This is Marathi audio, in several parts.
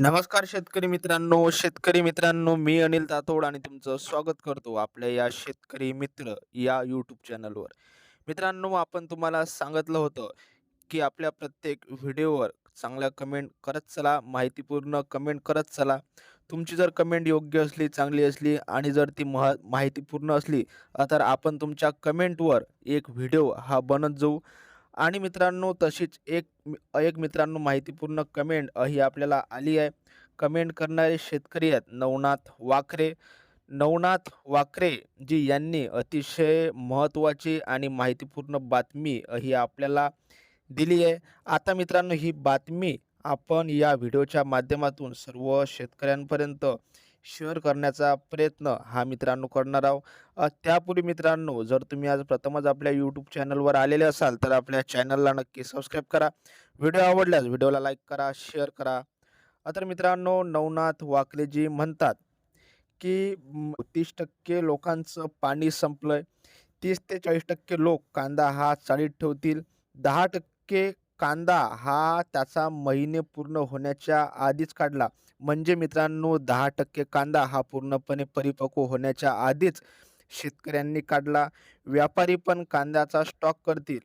नमस्कार शेतकरी मित्रांनो शेतकरी मित्रांनो मी अनिल तातोड आणि तुमचं स्वागत करतो आपल्या या शेतकरी मित्र या यूट्यूब चॅनलवर. मित्रांनो आपण तुम्हाला सांगितलं होतं की आपल्या प्रत्येक व्हिडिओवर चांगल्या कमेंट करत चला माहितीपूर्ण कमेंट करत चला. तुमची जर कमेंट योग्य असली चांगली असली आणि जर ती मह माहितीपूर्ण असली तर आपण तुमच्या कमेंटवर एक व्हिडिओ हा बनत जाऊ. आणि मित्रांनो तशीच एक एक मित्रांनो माहितीपूर्ण कमेंट ही आपल्याला आली आहे. कमेंट करणारे शेतकरी आहेत नवनाथ वाकरे. नवनाथ वाकरे जी यांनी अतिशय महत्त्वाची आणि माहितीपूर्ण बातमी ही आपल्याला दिली आहे. आता मित्रांनो ही बातमी आपण या व्हिडिओच्या माध्यमातून सर्व शेतकऱ्यांपर्यंत शेअर करण्याचा प्रयत्न हा मित्रांनो करणार आहोत. त्यापूर्वी मित्रांनो जर तुम्ही आज प्रथमच आपल्या यूट्यूब चॅनलवर आलेले असाल तर आपल्या चॅनलला नक्की सबस्क्राईब करा. व्हिडिओ आवडल्यास व्हिडिओला लाईक करा शेअर करा. तर मित्रांनो नवनाथ वाकलेजी म्हणतात की तीस टक्के लोकांचं पाणी संपलं आहे तीस ते चाळीस टक्के लोक कांदा हा चाळीत ठेवतील. दहा टक्के कांदा हा त्याचा महिने पूर्ण होण्याच्या आधीच काढला. म्हणजे मित्रांनो दहा टक्के कांदा हा पूर्णपणे परिपक्व होण्याच्या आधीच शेतकऱ्यांनी काढला. व्यापारी पण कांद्याचा स्टॉक करतील.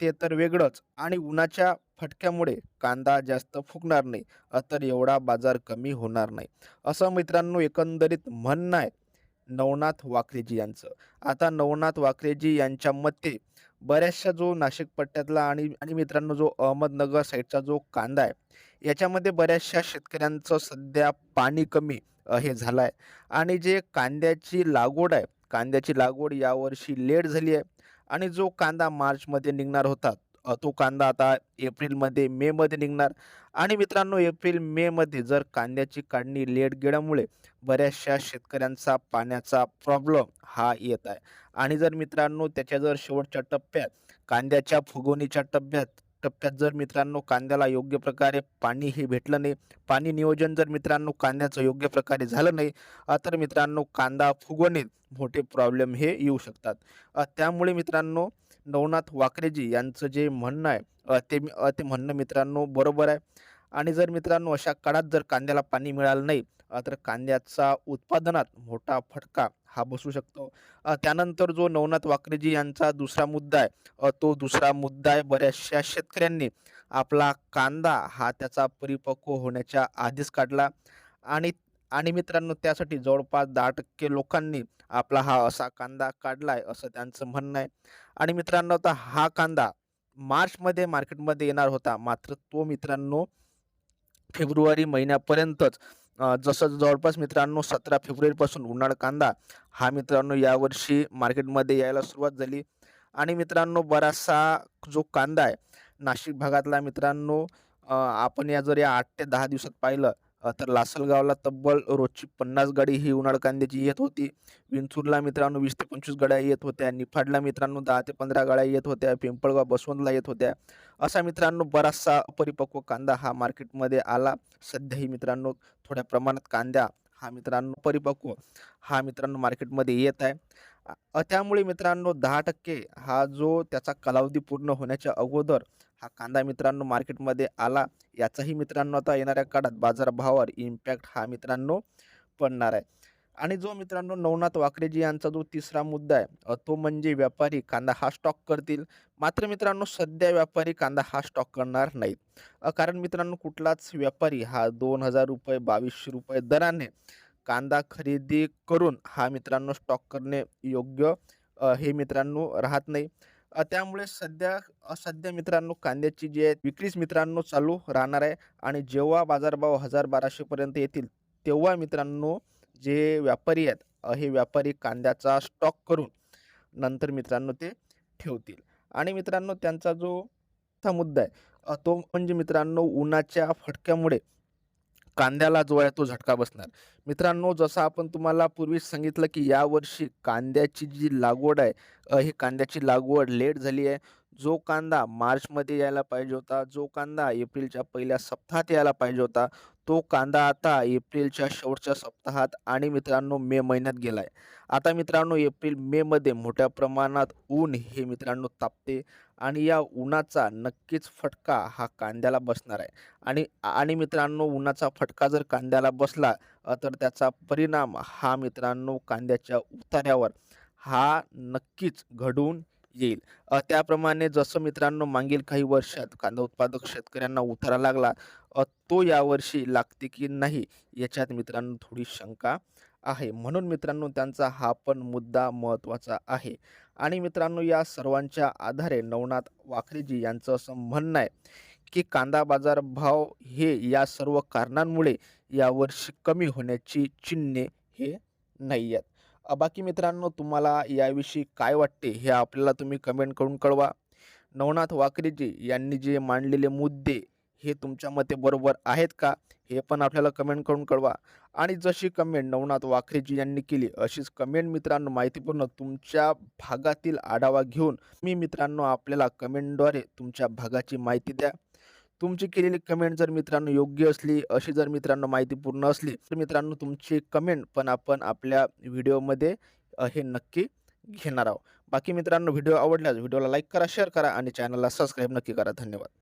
ते तर वेगळंच. आणि उन्हाच्या फटक्यामुळे कांदा जास्त फुगणार नाही. तर एवढा बाजार कमी होणार नाही. असं मित्रांनो एकंदरीत म्हणणं आहे. नवनाथ वाकरेजी यांचं. आता नवनाथ वाकरेजी यांच्या मते बऱ्याचशा जो नाशिक पट्ट्यातला आणि आणि मित्रांनो जो अहमदनगर साईडचा जो कांदा आहे याच्यामध्ये बऱ्याचशा शेतकऱ्यांचं सध्या पाणी कमी अ, हे झालं आहे आणि जे कांद्याची लागवड आहे कांद्याची लागवड यावर्षी लेट झाली आहे. आणि जो कांदा मार्चमध्ये निघणार होता तो कांदा आता एप्रिलमध्ये मेमध्ये निघणार. आणि मित्रांनो एप्रिल मेमध्ये जर कांद्याची काढणी लेट गेल्यामुळे बऱ्याचशा शेतकऱ्यांचा पाण्याचा प्रॉब्लेम हा येत आहे. आणि जर मित्रांनो त्याच्या जर शेवटच्या टप्प्यात कांद्याच्या फुगवणीच्या टप्प्यात टप्प्यात जर मित्रांनो कांद्याला योग्य प्रकारे पाणी हे भेटलं नाही पाणी नियोजन जर मित्रांनो कांद्याचं योग्य प्रकारे झालं नाही तर मित्रांनो कांदा फुगवणीत मोठे प्रॉब्लेम हे येऊ शकतात. त्यामुळे मित्रांनो नवनाथ वाकरेजी यांचं जे म्हणणं आहे ते ते म्हणणं मित्रांनो बरोबर आहे. आणि जर मित्रांनो अशा काळात जर कांद्याला पाणी मिळालं नाही तर कांद्याचा उत्पादनात मोठा फटका हा बसू शकतो. त्यानंतर जो नवनाथ वाकरेजी यांचा दुसरा मुद्दा आहे तो दुसरा मुद्दा आहे बऱ्याचशा शेतकऱ्यांनी आपला कांदा हा त्याचा परिपक्व होण्याच्या आधीच काढला. आणि आणि मित्रांनो त्यासाठी जवळपास दहा टक्के लोकांनी आपला हा असा कांदा काढला आहे असं त्यांचं म्हणणं आहे. आणि मित्रांनो आता हा कांदा मार्चमध्ये मार्केटमध्ये येणार होता. मात्र तो मित्रांनो फेब्रुवारी महिन्यापर्यंतच जसं जवळपास मित्रांनो सतरा फेब्रुवारीपासून उन्हाळ कांदा हा मित्रांनो यावर्षी मार्केटमध्ये यायला सुरुवात झाली. आणि मित्रांनो बराचसा जो कांदा आहे नाशिक भागातला मित्रांनो आपण या जर या आठ ते दहा दिवसात पाहिलं तर लासलगावला तब्बल रोजची पन्नास गाडी ही उन्हाळ कांद्याची येत होती. विंचूरला मित्रांनो वीस ते पंचवीस गाड्या येत होत्या. निफाडला मित्रांनो दहा ते पंधरा गाड्या येत होत्या. पिंपळगाव बसवंतला येत होत्या. असा मित्रांनो बराचसा परिपक्व कांदा हा मार्केटमध्ये आला. सध्याही मित्रांनो थोड्या प्रमाणात कांदा हा मित्रांनो परिपक्व हा मित्रांनो मार्केटमध्ये येत आहे. अ, त्यामुळे मित्रांनो दहा टक्के हा जो त्याचा कालावधी पूर्ण होण्याच्या अगोदर हा कांदा मित्रांनो मार्केटमध्ये आला याचाही मित्रांनो आता येणाऱ्या काळात बाजारभावावर इम्पॅक्ट हा मित्रांनो पडणार आहे. आणि जो मित्रांनो नवनाथ वाकरेजी यांचा जो तिसरा मुद्दा आहे अ, तो म्हणजे व्यापारी कांदा हा स्टॉक करतील. मात्र मित्रांनो सध्या व्यापारी कांदा हा स्टॉक करणार नाहीत. अ, कारण मित्रांनो कुठलाच व्यापारी हा दोन हजार रुपये बावीसशे रुपये दराने कांदा खरेदी करून हा मित्रांनो स्टॉक करणे योग्य हे मित्रांनो राहत नाही. त्यामुळे सध्या सध्या मित्रांनो कांद्याची जी आहे विक्रीच मित्रांनो चालू राहणार आहे. आणि जेव्हा बाजारभाव हजार बाराशेपर्यंत येतील तेव्हा मित्रांनो जे व्यापारी आहेत हे व्यापारी कांद्याचा स्टॉक करून नंतर मित्रांनो ते ठेवतील. आणि मित्रांनो त्यांचा जो मुद्दा आहे तो म्हणजे मित्रांनो उन्हाच्या फटक्यामुळे कांद्याला जो आहे तो झटका बसणार. मित्रांनो जसं आपण तुम्हाला पूर्वीच सांगितलं की यावर्षी कांद्याची जी लागवड आहे ही कांद्याची लागवड लेट झाली आहे. जो कांदा मार्चमध्ये यायला पाहिजे होता जो कांदा एप्रिलच्या पहिल्या सप्ताहात यायला पाहिजे होता तो कांदा आता एप्रिलच्या शेवटच्या सप्ताहात आणि मित्रांनो मे महिन्यात गेला आहे आता मित्रांनो एप्रिल मेमध्ये मोठ्या प्रमाणात ऊन हे मित्रांनो तापते आणि या उन्हाचा नक्कीच फटका हा कांद्याला बसणार आहे. आणि आणि मित्रांनो उन्हाचा फटका जर कांद्याला बसला तर त्याचा परिणाम हा मित्रांनो कांद्याच्या उतार्यावर हा नक्कीच घडून येईल. त्याप्रमाणे जसं मित्रांनो मागील काही वर्षात कांदा उत्पादक शेतकऱ्यांना उतारा लागला तो यावर्षी लागते की नाही याच्यात मित्रांनो थोडी शंका आहे. म्हणून मित्रांनो त्यांचा हा पण मुद्दा महत्त्वाचा आहे. आणि मित्रांनो या सर्वांच्या आधारे नवनाथ वाखरेजी यांचं असं म्हणणं आहे की कांदा बाजार भाव हे या सर्व कारणांमुळे यावर्षी कमी होण्याची चिन्हे हे नाही आहेत बाकी मित्रांनो तुम्हाला याविषयी काय वाटते हे आपल्याला तुम्ही कमेंट करून कळवा. नवनाथ वाकरेजी यांनी जे मांडलेले मुद्दे हे तुमच्या मते बरोबर आहेत का हे पण आपल्याला कमेंट करून कळवा. आणि जशी कमेंट नवनाथ वाखरेजी यांनी केली अशीच कमेंट मित्रांनो माहितीपूर्ण तुमच्या भागातील आढावा घेऊन मी मित्रांनो आपल्याला कमेंटद्वारे तुमच्या भागाची माहिती द्या. तुमची केलेली कमेंट जर मित्रांनो योग्य असली अशी जर मित्रांनो माहितीपूर्ण असली तर मित्रांनो तुमची कमेंट पण आपण आपल्या व्हिडिओमध्ये हे नक्की घेणार आहोत. बाकी मित्रांनो व्हिडिओ आवडल्यास व्हिडिओला लाईक करा शेअर करा आणि चॅनलला सबस्क्राईब नक्की करा. धन्यवाद.